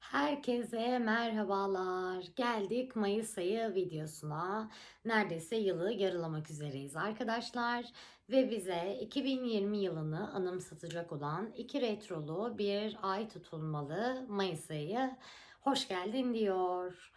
Herkese merhabalar. Geldik Mayıs ayı videosuna. Neredeyse yılı yarılamak üzereyiz arkadaşlar. Ve bize 2020 yılını anımsatacak olan iki retrolu bir ay tutulmalı Mayıs ayı hoş geldin diyor.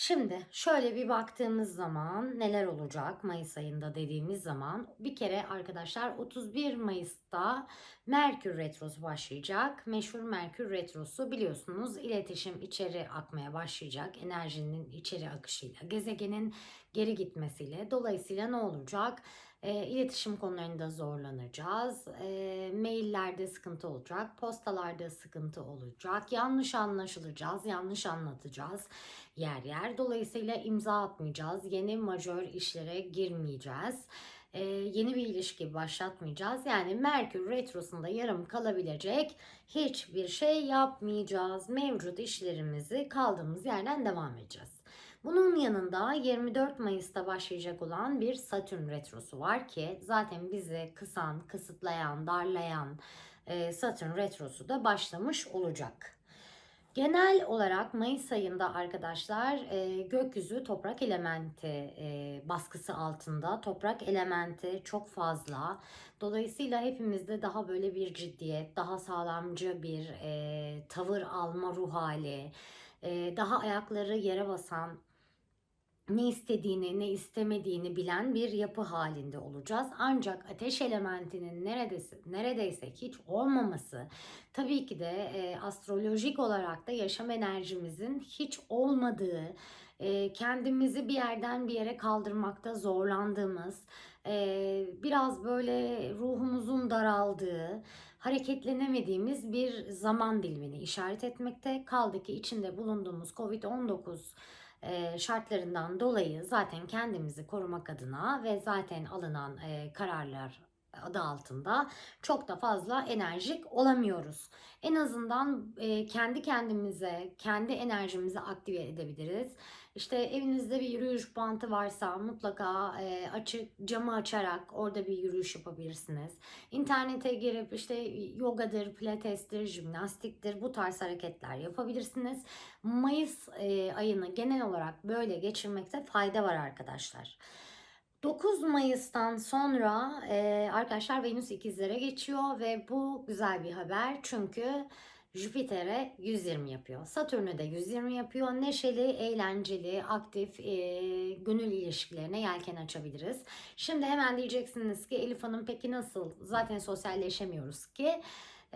Şimdi şöyle bir baktığımız zaman neler olacak Mayıs ayında dediğimiz zaman bir kere arkadaşlar 31 Mayıs'ta Merkür Retrosu başlayacak. Meşhur Merkür Retrosu biliyorsunuz iletişim içeri akmaya başlayacak. Enerjinin içeri akışıyla, gezegenin geri gitmesiyle. Dolayısıyla ne olacak? E, iletişim konularında zorlanacağız. E, maillerde sıkıntı olacak. Postalarda sıkıntı olacak. Yanlış anlaşılacağız. Yanlış anlatacağız yer yer. Dolayısıyla imza atmayacağız. Yeni majör işlere girmeyeceğiz e, yeni bir ilişki başlatmayacağız. Yani Merkür Retrosu'nda yarım kalabilecek hiçbir şey yapmayacağız. Mevcut işlerimizi kaldığımız yerden devam edeceğiz. Bunun yanında 24 Mayıs'ta başlayacak olan bir Satürn Retrosu var ki zaten bizi kısan, kısıtlayan, darlayan e, Satürn Retrosu da başlamış olacak. Genel olarak Mayıs ayında arkadaşlar e, gökyüzü toprak elementi e, baskısı altında. Toprak elementi çok fazla. Dolayısıyla hepimizde daha böyle bir ciddiyet, daha sağlamcı bir e, tavır alma ruh hali, e, daha ayakları yere basan, ne istediğini, ne istemediğini bilen bir yapı halinde olacağız. Ancak ateş elementinin neredeyse neredeyse hiç olmaması tabii ki de e, astrolojik olarak da yaşam enerjimizin hiç olmadığı, e, kendimizi bir yerden bir yere kaldırmakta zorlandığımız, e, biraz böyle ruhumuzun daraldığı, hareketlenemediğimiz bir zaman dilimini işaret etmekte. Kaldı ki içinde bulunduğumuz Covid-19 e, şartlarından dolayı zaten kendimizi korumak adına ve zaten alınan e, kararlar adı altında çok da fazla enerjik olamıyoruz. En azından e, kendi kendimize, kendi enerjimizi aktive edebiliriz. İşte evinizde bir yürüyüş bantı varsa mutlaka e, açık camı açarak orada bir yürüyüş yapabilirsiniz. İnternete girip işte yogadır, pilatestir, jimnastiktir bu tarz hareketler yapabilirsiniz. Mayıs e, ayını genel olarak böyle geçirmekte fayda var arkadaşlar. 9 Mayıs'tan sonra e, arkadaşlar Venüs ikizlere geçiyor ve bu güzel bir haber çünkü Jüpiter'e 120 yapıyor. Satürn'e de 120 yapıyor. Neşeli, eğlenceli, aktif, e, gönül ilişkilerine yelken açabiliriz. Şimdi hemen diyeceksiniz ki Elif Hanım peki nasıl? Zaten sosyalleşemiyoruz ki.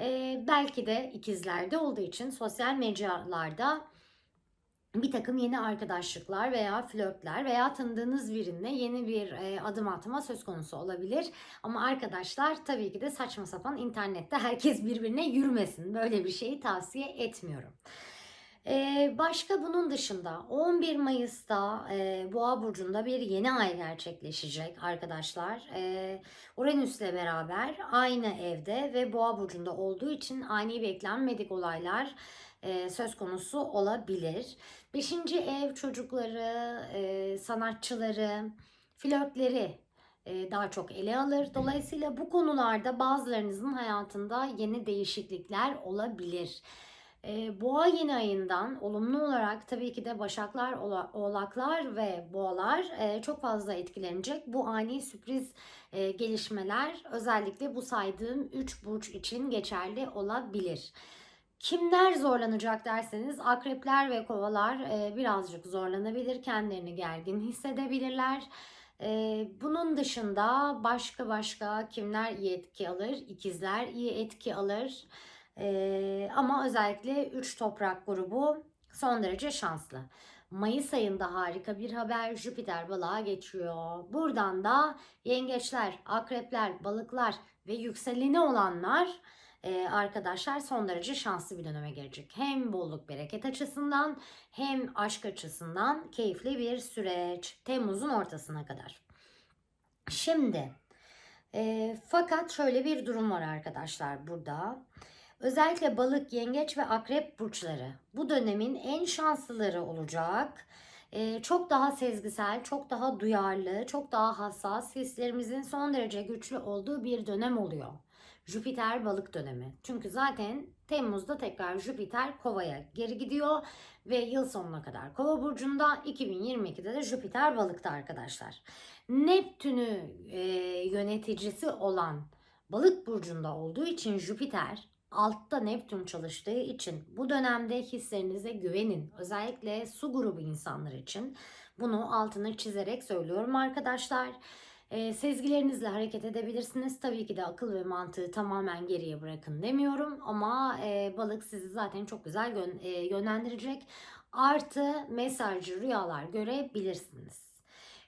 E, belki de ikizlerde olduğu için sosyal mecralarda bir takım yeni arkadaşlıklar veya flörtler veya tanıdığınız birine yeni bir e, adım atma söz konusu olabilir. Ama arkadaşlar tabii ki de saçma sapan internette herkes birbirine yürümesin. Böyle bir şeyi tavsiye etmiyorum. Ee, başka bunun dışında 11 Mayıs'ta e, Boğa Burcu'nda bir yeni ay gerçekleşecek arkadaşlar. E, Uranüs'le beraber aynı evde ve Boğa Burcu'nda olduğu için ani beklenmedik olaylar e, söz konusu olabilir. Beşinci ev çocukları, e, sanatçıları, flörtleri daha çok ele alır. Dolayısıyla bu konularda bazılarınızın hayatında yeni değişiklikler olabilir. E, boğa yeni ayından olumlu olarak tabii ki de başaklar, oğlaklar ve boğalar e, çok fazla etkilenecek. Bu ani sürpriz e, gelişmeler özellikle bu saydığım 3 burç için geçerli olabilir. Kimler zorlanacak derseniz akrepler ve kovalar e, birazcık zorlanabilir. Kendilerini gergin hissedebilirler. E, bunun dışında başka başka kimler iyi etki alır? İkizler iyi etki alır. Ama özellikle 3 toprak grubu son derece şanslı. Mayıs ayında harika bir haber Jüpiter balığa geçiyor. Buradan da yengeçler, akrepler, balıklar ve yükseleni olanlar e, arkadaşlar son derece şanslı bir döneme girecek. Hem bolluk bereket açısından hem aşk açısından keyifli bir süreç. Temmuz'un ortasına kadar. Şimdi e, fakat şöyle bir durum var arkadaşlar burada. Özellikle balık, yengeç ve akrep burçları bu dönemin en şanslıları olacak. Ee, çok daha sezgisel, çok daha duyarlı, çok daha hassas, hislerimizin son derece güçlü olduğu bir dönem oluyor. Jüpiter balık dönemi. Çünkü zaten Temmuz'da tekrar Jüpiter Kova'ya geri gidiyor ve yıl sonuna kadar Kova burcunda 2022'de de Jüpiter balıkta arkadaşlar. Neptün'ü e, yöneticisi olan balık burcunda olduğu için Jüpiter altta Neptün çalıştığı için bu dönemde hislerinize güvenin. Özellikle su grubu insanlar için bunu altını çizerek söylüyorum arkadaşlar. E, sezgilerinizle hareket edebilirsiniz. Tabii ki de akıl ve mantığı tamamen geriye bırakın demiyorum ama e, balık sizi zaten çok güzel yön, e, yönlendirecek. Artı mesajcı rüyalar görebilirsiniz.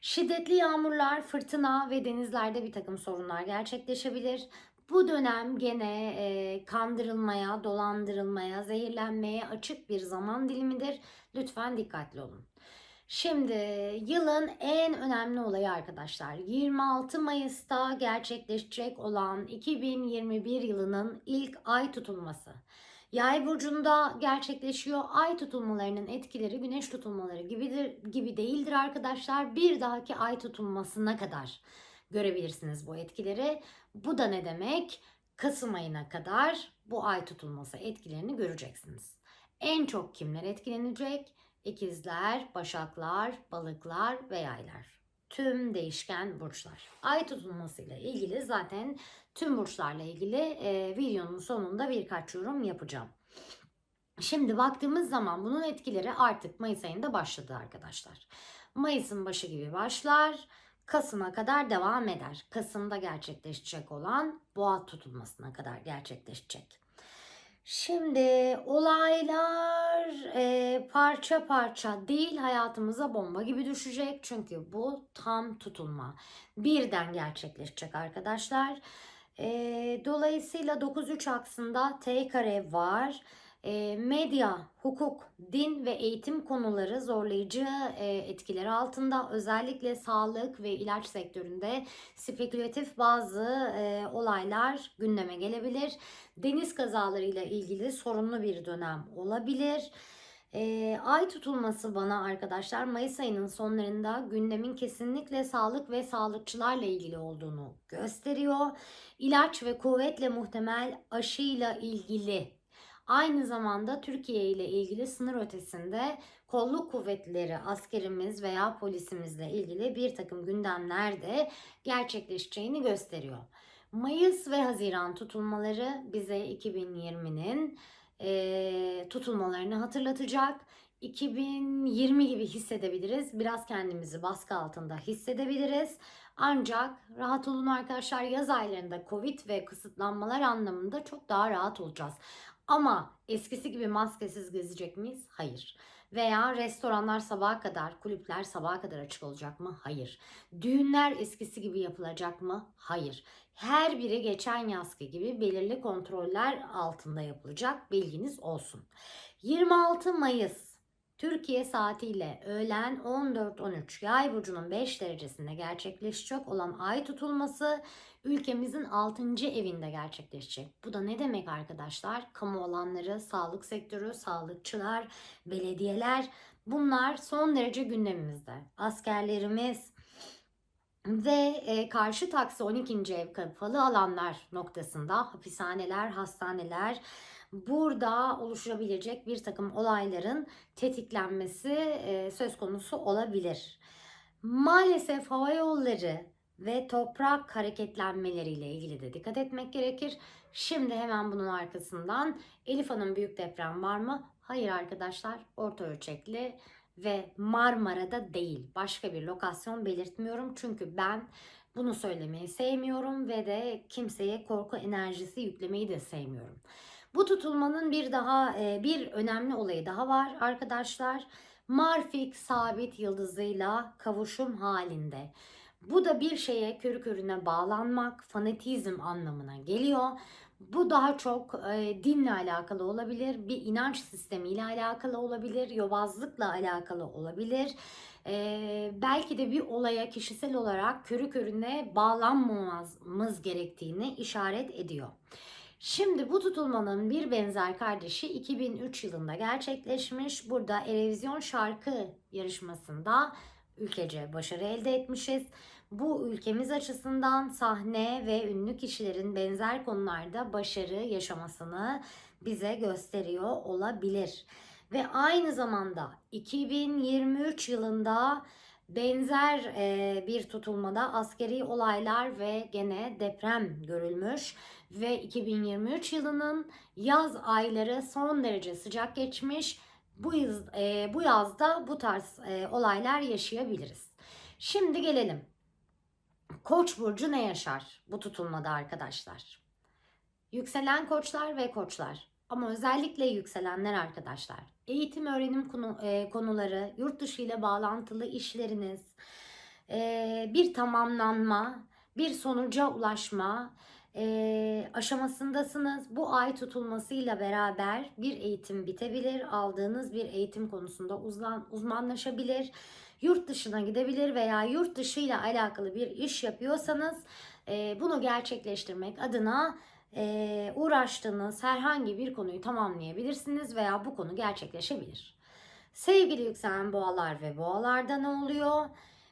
Şiddetli yağmurlar, fırtına ve denizlerde bir takım sorunlar gerçekleşebilir. Bu dönem gene e, kandırılmaya, dolandırılmaya, zehirlenmeye açık bir zaman dilimidir. Lütfen dikkatli olun. Şimdi yılın en önemli olayı arkadaşlar 26 Mayıs'ta gerçekleşecek olan 2021 yılının ilk ay tutulması. Yay burcunda gerçekleşiyor. Ay tutulmalarının etkileri güneş tutulmaları gibidir, gibi değildir arkadaşlar. Bir dahaki ay tutulmasına kadar görebilirsiniz bu etkileri. Bu da ne demek? Kasım ayına kadar bu ay tutulması etkilerini göreceksiniz. En çok kimler etkilenecek? İkizler, başaklar, balıklar ve yaylar. Tüm değişken burçlar. Ay tutulmasıyla ilgili zaten tüm burçlarla ilgili e, videonun sonunda birkaç yorum yapacağım. Şimdi baktığımız zaman bunun etkileri artık Mayıs ayında başladı arkadaşlar. Mayıs'ın başı gibi başlar. Kasım'a kadar devam eder. Kasım'da gerçekleşecek olan boğa tutulmasına kadar gerçekleşecek. Şimdi olaylar e, parça parça değil hayatımıza bomba gibi düşecek. Çünkü bu tam tutulma. Birden gerçekleşecek arkadaşlar. E, dolayısıyla 9-3 aksında T kare var. E, medya, hukuk, din ve eğitim konuları zorlayıcı e, etkileri altında. Özellikle sağlık ve ilaç sektöründe spekülatif bazı e, olaylar gündeme gelebilir. Deniz kazalarıyla ilgili sorunlu bir dönem olabilir. E, ay tutulması bana arkadaşlar Mayıs ayının sonlarında gündemin kesinlikle sağlık ve sağlıkçılarla ilgili olduğunu gösteriyor. İlaç ve kuvvetle muhtemel aşıyla ilgili Aynı zamanda Türkiye ile ilgili sınır ötesinde kolluk kuvvetleri, askerimiz veya polisimizle ilgili bir takım gündemler de gerçekleşeceğini gösteriyor. Mayıs ve Haziran tutulmaları bize 2020'nin e, tutulmalarını hatırlatacak. 2020 gibi hissedebiliriz. Biraz kendimizi baskı altında hissedebiliriz. Ancak rahat olun arkadaşlar yaz aylarında Covid ve kısıtlanmalar anlamında çok daha rahat olacağız. Ama eskisi gibi maskesiz gezecek miyiz? Hayır. Veya restoranlar sabaha kadar, kulüpler sabaha kadar açık olacak mı? Hayır. Düğünler eskisi gibi yapılacak mı? Hayır. Her biri geçen yazki gibi belirli kontroller altında yapılacak. Bilginiz olsun. 26 Mayıs Türkiye saatiyle öğlen 14-13 Yay burcunun 5 derecesinde gerçekleşecek olan ay tutulması ülkemizin 6. evinde gerçekleşecek. Bu da ne demek arkadaşlar? Kamu alanları, sağlık sektörü, sağlıkçılar, belediyeler bunlar son derece gündemimizde. Askerlerimiz ve e, karşı taksi 12. ev kapalı alanlar noktasında hapishaneler, hastaneler, burada oluşabilecek bir takım olayların tetiklenmesi söz konusu olabilir. Maalesef hava yolları ve toprak hareketlenmeleriyle ilgili de dikkat etmek gerekir. Şimdi hemen bunun arkasından Elif Hanım büyük deprem var mı? Hayır arkadaşlar orta ölçekli ve Marmara'da değil. Başka bir lokasyon belirtmiyorum. Çünkü ben bunu söylemeyi sevmiyorum ve de kimseye korku enerjisi yüklemeyi de sevmiyorum. Bu tutulmanın bir daha e, bir önemli olayı daha var arkadaşlar. Marfik sabit yıldızıyla kavuşum halinde. Bu da bir şeye körü körüne bağlanmak, fanatizm anlamına geliyor. Bu daha çok e, dinle alakalı olabilir, bir inanç sistemiyle alakalı olabilir, yobazlıkla alakalı olabilir. E, belki de bir olaya kişisel olarak körü körüne bağlanmamamız gerektiğini işaret ediyor. Şimdi bu tutulmanın bir benzer kardeşi 2003 yılında gerçekleşmiş. Burada Erevizyon şarkı yarışmasında ülkece başarı elde etmişiz. Bu ülkemiz açısından sahne ve ünlü kişilerin benzer konularda başarı yaşamasını bize gösteriyor olabilir. Ve aynı zamanda 2023 yılında benzer e, bir tutulmada askeri olaylar ve gene deprem görülmüş ve 2023 yılının yaz ayları son derece sıcak geçmiş. Bu yaz, e, bu yazda bu tarz e, olaylar yaşayabiliriz. Şimdi gelelim. Koç burcu ne yaşar bu tutulmada arkadaşlar? Yükselen koçlar ve koçlar ama özellikle yükselenler arkadaşlar. Eğitim öğrenim konu, e, konuları, yurt dışı ile bağlantılı işleriniz, e, bir tamamlanma, bir sonuca ulaşma e, aşamasındasınız. Bu ay tutulmasıyla beraber bir eğitim bitebilir. Aldığınız bir eğitim konusunda uzman, uzmanlaşabilir. Yurt dışına gidebilir veya yurt dışı ile alakalı bir iş yapıyorsanız e, bunu gerçekleştirmek adına e, uğraştığınız herhangi bir konuyu tamamlayabilirsiniz veya bu konu gerçekleşebilir. Sevgili yükselen boğalar ve boğalarda ne oluyor?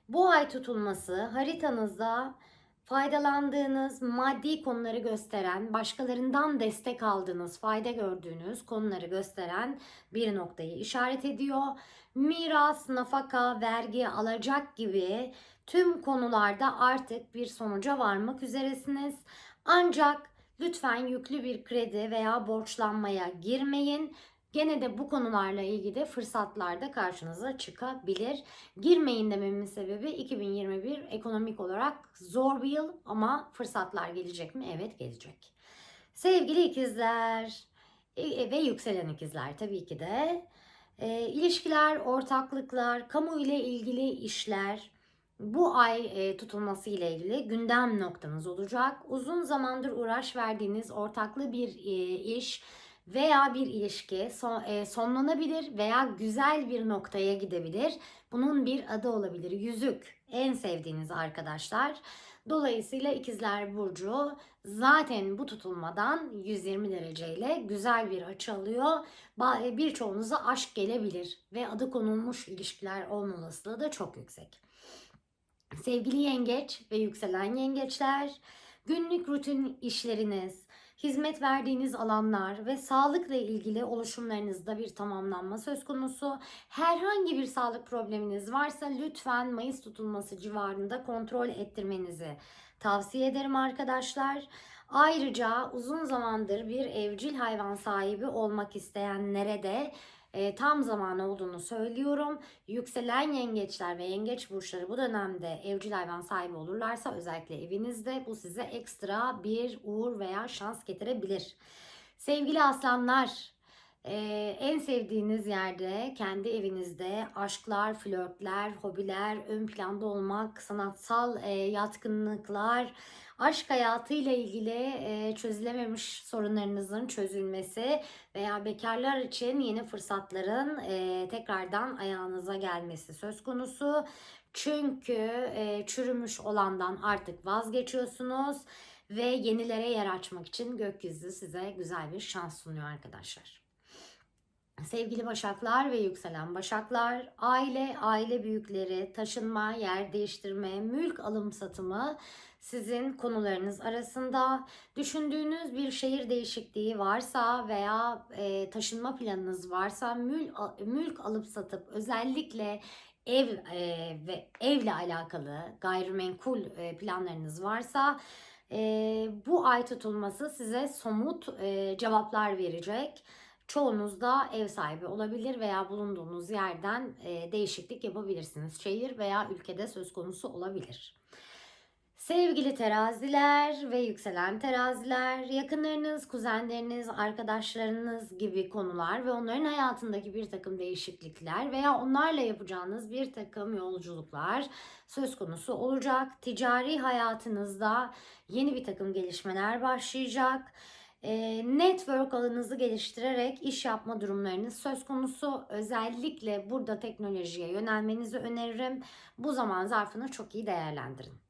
Bu ay tutulması haritanızda faydalandığınız maddi konuları gösteren, başkalarından destek aldığınız, fayda gördüğünüz konuları gösteren bir noktayı işaret ediyor. Miras, nafaka, vergi, alacak gibi tüm konularda artık bir sonuca varmak üzeresiniz. Ancak lütfen yüklü bir kredi veya borçlanmaya girmeyin. Gene de bu konularla ilgili fırsatlar da karşınıza çıkabilir. Girmeyin dememin sebebi 2021 ekonomik olarak zor bir yıl ama fırsatlar gelecek mi? Evet gelecek. Sevgili ikizler e, ve yükselen ikizler tabii ki de e, ilişkiler, ortaklıklar, kamu ile ilgili işler bu ay e, tutulması ile ilgili gündem noktanız olacak. Uzun zamandır uğraş verdiğiniz ortaklı bir e, iş veya bir ilişki son, e, sonlanabilir veya güzel bir noktaya gidebilir. Bunun bir adı olabilir. Yüzük en sevdiğiniz arkadaşlar. Dolayısıyla ikizler burcu zaten bu tutulmadan 120 dereceyle güzel bir açı alıyor. Ba- Birçoğunuza aşk gelebilir ve adı konulmuş ilişkiler olma olasılığı da çok yüksek. Sevgili yengeç ve yükselen yengeçler, günlük rutin işleriniz, hizmet verdiğiniz alanlar ve sağlıkla ilgili oluşumlarınızda bir tamamlanma söz konusu. Herhangi bir sağlık probleminiz varsa lütfen Mayıs tutulması civarında kontrol ettirmenizi tavsiye ederim arkadaşlar. Ayrıca uzun zamandır bir evcil hayvan sahibi olmak isteyenlere de e, tam zamanı olduğunu söylüyorum. Yükselen yengeçler ve yengeç burçları bu dönemde evcil hayvan sahibi olurlarsa özellikle evinizde bu size ekstra bir uğur veya şans getirebilir. Sevgili aslanlar, ee, en sevdiğiniz yerde, kendi evinizde aşklar, flörtler, hobiler, ön planda olmak, sanatsal e, yatkınlıklar, aşk hayatıyla ilgili e, çözülememiş sorunlarınızın çözülmesi veya bekarlar için yeni fırsatların e, tekrardan ayağınıza gelmesi söz konusu. Çünkü e, çürümüş olandan artık vazgeçiyorsunuz ve yenilere yer açmak için gökyüzü size güzel bir şans sunuyor arkadaşlar. Sevgili Başaklar ve yükselen Başaklar, aile, aile büyükleri, taşınma, yer değiştirme, mülk alım satımı sizin konularınız arasında. Düşündüğünüz bir şehir değişikliği varsa veya e, taşınma planınız varsa mülk, mülk alıp satıp özellikle ev e, ve evle alakalı gayrimenkul e, planlarınız varsa e, bu ay tutulması size somut e, cevaplar verecek. Çoğunuz da ev sahibi olabilir veya bulunduğunuz yerden e, değişiklik yapabilirsiniz. Şehir veya ülkede söz konusu olabilir. Sevgili teraziler ve yükselen teraziler, yakınlarınız, kuzenleriniz, arkadaşlarınız gibi konular ve onların hayatındaki bir takım değişiklikler veya onlarla yapacağınız bir takım yolculuklar söz konusu olacak. Ticari hayatınızda yeni bir takım gelişmeler başlayacak network alanınızı geliştirerek iş yapma durumlarınız söz konusu. Özellikle burada teknolojiye yönelmenizi öneririm. Bu zaman zarfını çok iyi değerlendirin.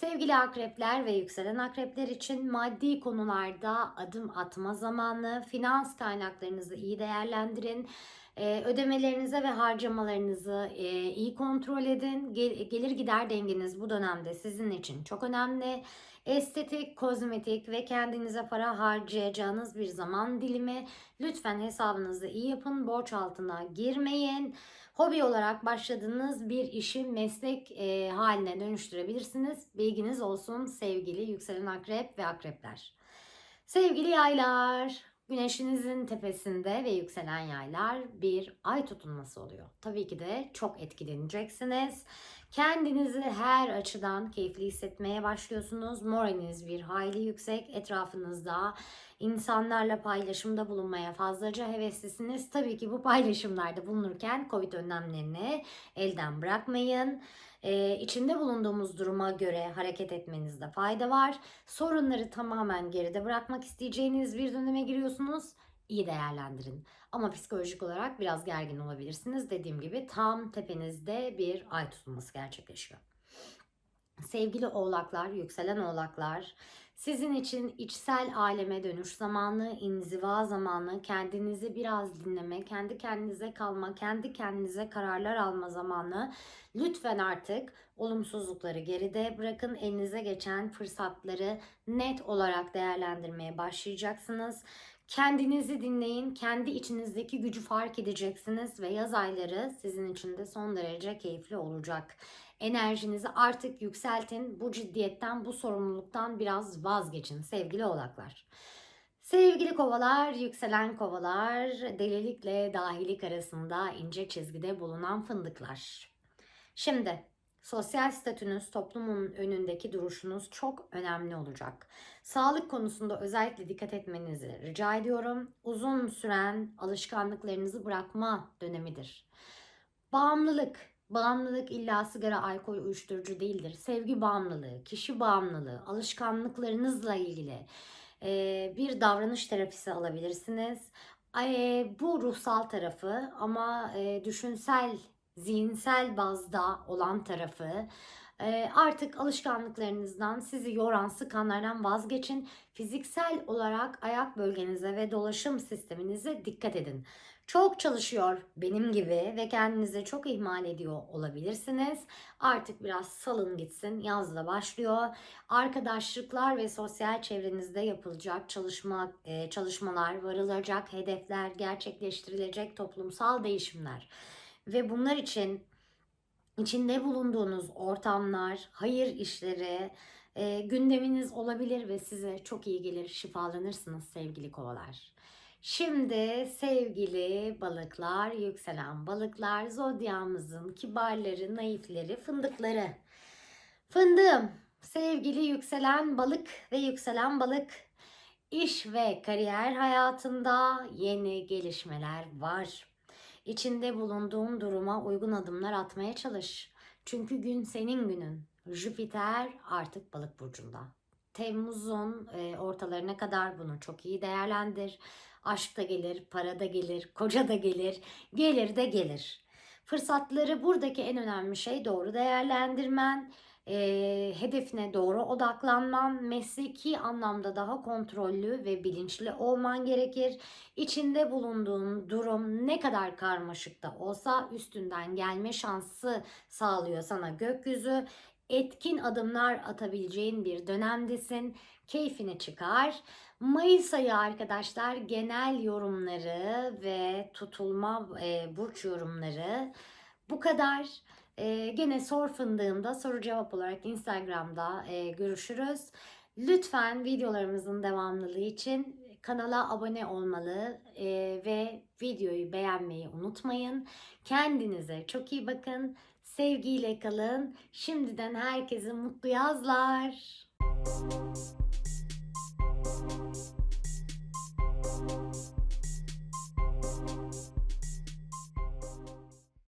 Sevgili akrepler ve yükselen akrepler için maddi konularda adım atma zamanı, finans kaynaklarınızı iyi değerlendirin. Ee, ödemelerinize ve harcamalarınızı e, iyi kontrol edin. Gel- Gelir gider dengeniz bu dönemde sizin için çok önemli. Estetik, kozmetik ve kendinize para harcayacağınız bir zaman dilimi. Lütfen hesabınızı iyi yapın. Borç altına girmeyin. Hobi olarak başladığınız bir işi meslek e, haline dönüştürebilirsiniz. Bilginiz olsun sevgili yükselen akrep ve akrepler. Sevgili yaylar, güneşinizin tepesinde ve yükselen yaylar bir ay tutulması oluyor. Tabii ki de çok etkileneceksiniz. Kendinizi her açıdan keyifli hissetmeye başlıyorsunuz. Moraliniz bir hayli yüksek. Etrafınızda insanlarla paylaşımda bulunmaya fazlaca heveslisiniz. Tabii ki bu paylaşımlarda bulunurken Covid önlemlerini elden bırakmayın. Ee, içinde bulunduğumuz duruma göre hareket etmenizde fayda var. Sorunları tamamen geride bırakmak isteyeceğiniz bir döneme giriyorsunuz. İyi değerlendirin. Ama psikolojik olarak biraz gergin olabilirsiniz. Dediğim gibi tam tepenizde bir ay tutulması gerçekleşiyor. Sevgili oğlaklar, yükselen oğlaklar, sizin için içsel aleme dönüş zamanı, inziva zamanı, kendinizi biraz dinleme, kendi kendinize kalma, kendi kendinize kararlar alma zamanı. Lütfen artık olumsuzlukları geride bırakın. Elinize geçen fırsatları net olarak değerlendirmeye başlayacaksınız. Kendinizi dinleyin, kendi içinizdeki gücü fark edeceksiniz ve yaz ayları sizin için de son derece keyifli olacak. Enerjinizi artık yükseltin. Bu ciddiyetten, bu sorumluluktan biraz vazgeçin sevgili oğlaklar. Sevgili kovalar, yükselen kovalar, delilikle dahilik arasında ince çizgide bulunan fındıklar. Şimdi sosyal statünüz, toplumun önündeki duruşunuz çok önemli olacak. Sağlık konusunda özellikle dikkat etmenizi rica ediyorum. Uzun süren alışkanlıklarınızı bırakma dönemidir. Bağımlılık, bağımlılık illa sigara, alkol, uyuşturucu değildir. Sevgi bağımlılığı, kişi bağımlılığı, alışkanlıklarınızla ilgili bir davranış terapisi alabilirsiniz. Bu ruhsal tarafı ama düşünsel, zihinsel bazda olan tarafı e, artık alışkanlıklarınızdan sizi yoran sıkanlardan vazgeçin. Fiziksel olarak ayak bölgenize ve dolaşım sisteminize dikkat edin. Çok çalışıyor benim gibi ve kendinizi çok ihmal ediyor olabilirsiniz. Artık biraz salın gitsin. Yaz da başlıyor. Arkadaşlıklar ve sosyal çevrenizde yapılacak çalışma e, çalışmalar, varılacak hedefler, gerçekleştirilecek toplumsal değişimler ve bunlar için içinde bulunduğunuz ortamlar, hayır işleri, e, gündeminiz olabilir ve size çok iyi gelir, şifalanırsınız sevgili kovalar. Şimdi sevgili balıklar, yükselen balıklar, zodyamızın kibarları, naifleri, fındıkları. Fındığım, sevgili yükselen balık ve yükselen balık. İş ve kariyer hayatında yeni gelişmeler var. İçinde bulunduğun duruma uygun adımlar atmaya çalış. Çünkü gün senin günün. Jüpiter artık balık burcunda. Temmuz'un e, ortalarına kadar bunu çok iyi değerlendir. Aşk da gelir, para da gelir, koca da gelir, gelir de gelir. Fırsatları buradaki en önemli şey doğru değerlendirmen, e, hedefine doğru odaklanman, mesleki anlamda daha kontrollü ve bilinçli olman gerekir. İçinde bulunduğun durum ne kadar karmaşık da olsa üstünden gelme şansı sağlıyor sana gökyüzü. Etkin adımlar atabileceğin bir dönemdesin. Keyfini çıkar. Mayıs ayı arkadaşlar genel yorumları ve tutulma e, burç yorumları bu kadar. E, gene sor fındığımda soru cevap olarak Instagram'da e, görüşürüz. Lütfen videolarımızın devamlılığı için kanala abone olmalı e, ve videoyu beğenmeyi unutmayın. Kendinize çok iyi bakın. Sevgiyle kalın. Şimdiden herkese mutlu yazlar.